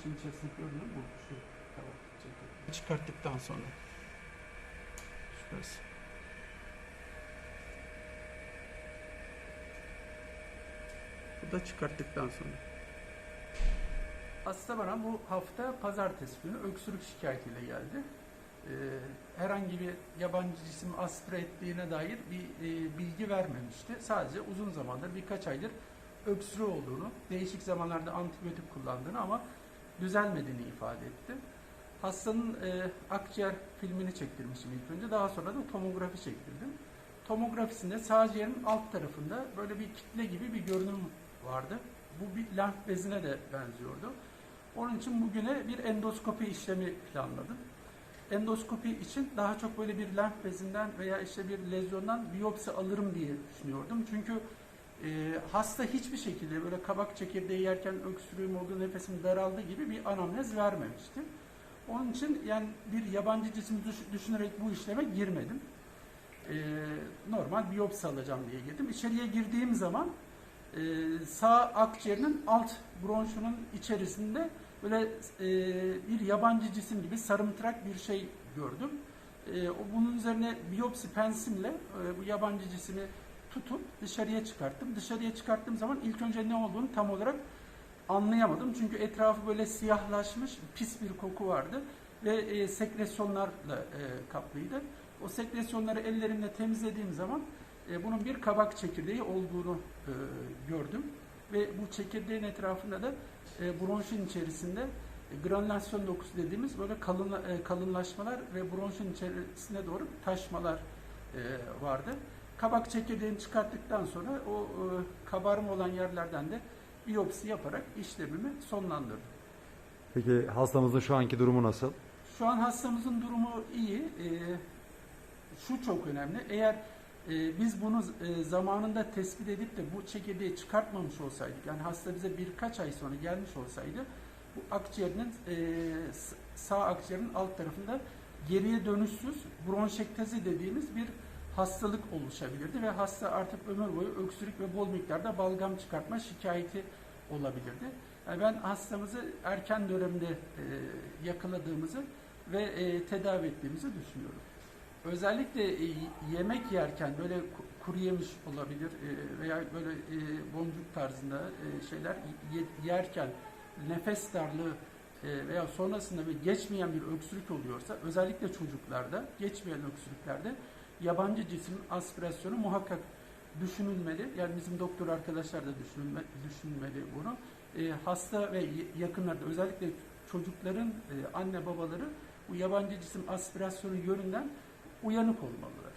İçin içerisinde mü? Bu şu tamam. çekil. Çıkarttıktan sonra. Şurası. Bu da çıkarttıktan sonra. Hasta bana bu hafta pazartesi günü öksürük şikayetiyle geldi. Ee, herhangi bir yabancı cisim aspire ettiğine dair bir e, bilgi vermemişti. Sadece uzun zamandır birkaç aydır öksürü olduğunu, değişik zamanlarda antibiyotik kullandığını ama düzelmediğini ifade etti. Hastanın e, akciğer filmini çektirmişim ilk önce. Daha sonra da tomografi çektirdim. Tomografisinde sağ ciğerin alt tarafında böyle bir kitle gibi bir görünüm vardı. Bu bir lenf bezine de benziyordu. Onun için bugüne bir endoskopi işlemi planladım. Endoskopi için daha çok böyle bir lenf bezinden veya işte bir lezyondan biyopsi alırım diye düşünüyordum. Çünkü e, hasta hiçbir şekilde böyle kabak çekirdeği yerken öksürüğüm oldu, nefesim daraldı gibi bir anamnez vermemişti. Onun için yani bir yabancı cisim düş- düşünerek bu işleme girmedim. E, normal biyopsi alacağım diye girdim. İçeriye girdiğim zaman e, sağ akciğerinin alt bronşunun içerisinde böyle e, bir yabancı cisim gibi sarımtırak bir şey gördüm. E, bunun üzerine biyopsi pensimle e, bu yabancı cisimi tutup dışarıya çıkarttım. Dışarıya çıkarttığım zaman ilk önce ne olduğunu tam olarak anlayamadım. Çünkü etrafı böyle siyahlaşmış, pis bir koku vardı ve e, sekresyonlarla e, kaplıydı. O sekresyonları ellerimle temizlediğim zaman e, bunun bir kabak çekirdeği olduğunu e, gördüm. Ve bu çekirdeğin etrafında da e, bronşun içerisinde e, granülasyon dokusu dediğimiz böyle kalın, e, kalınlaşmalar ve bronşun içerisine doğru taşmalar e, vardı. Kabak çekirdeğini çıkarttıktan sonra o e, kabarma olan yerlerden de biyopsi yaparak işlemimi sonlandırdım. Peki hastamızın şu anki durumu nasıl? Şu an hastamızın durumu iyi. Ee, şu çok önemli. Eğer e, biz bunu e, zamanında tespit edip de bu çekirdeği çıkartmamış olsaydık, yani hasta bize birkaç ay sonra gelmiş olsaydı, bu akciğerinin e, sağ akciğerin alt tarafında geriye dönüşsüz bronşektezi dediğimiz bir hastalık oluşabilirdi ve hasta artık ömür boyu öksürük ve bol miktarda balgam çıkartma şikayeti olabilirdi. Yani ben hastamızı erken dönemde e, yakaladığımızı ve e, tedavi ettiğimizi düşünüyorum. Özellikle e, yemek yerken böyle ku- kuru yemiş olabilir e, veya böyle e, boncuk tarzında e, şeyler ye- yerken nefes darlığı e, veya sonrasında bir geçmeyen bir öksürük oluyorsa özellikle çocuklarda geçmeyen öksürüklerde yabancı cisim aspirasyonu muhakkak düşünülmeli. Yani bizim doktor arkadaşlar da düşünülme, düşünmeli bunu. E, hasta ve yakınlarda özellikle çocukların e, anne babaları bu yabancı cisim aspirasyonu yönünden uyanık olmalılar.